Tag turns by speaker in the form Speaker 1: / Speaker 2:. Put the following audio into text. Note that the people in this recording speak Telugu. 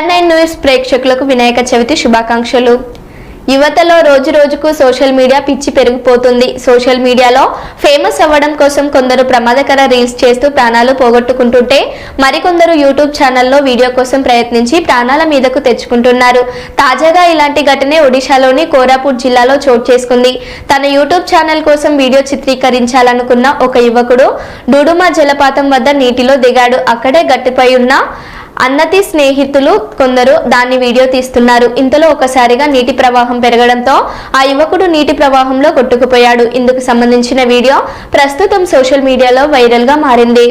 Speaker 1: న్యూస్ ప్రేక్షకులకు వినాయక చవితి శుభాకాంక్షలు. యువతలో రోజు రోజుకు సోషల్ మీడియా పిచ్చి పెరిగిపోతుంది. సోషల్ మీడియాలో ఫేమస్ అవ్వడం కోసం కొందరు ప్రమాదకర రీల్స్ చేస్తూ ప్రాణాలు పోగొట్టుకుంటుంటే మరికొందరు యూట్యూబ్ ఛానల్లో వీడియో కోసం ప్రయత్నించి ప్రాణాల మీదకు తెచ్చుకుంటున్నారు. తాజాగా ఇలాంటి ఘటనే ఒడిశాలోని కోరాపూట్ జిల్లాలో చోటు చేసుకుంది. తన యూట్యూబ్ ఛానల్ కోసం వీడియో చిత్రీకరించాలనుకున్న ఒక యువకుడు డుడుమా జలపాతం వద్ద నీటిలో దిగాడు. అక్కడే గట్టిపై ఉన్న అన్నతి స్నేహితులు కొందరు దాన్ని వీడియో తీస్తున్నారు. ఇంతలో ఒకసారిగా నీటి ప్రవాహం పెరగడంతో ఆ యువకుడు నీటి ప్రవాహంలో కొట్టుకుపోయాడు. ఇందుకు సంబంధించిన వీడియో ప్రస్తుతం సోషల్ మీడియాలో వైరల్గా మారింది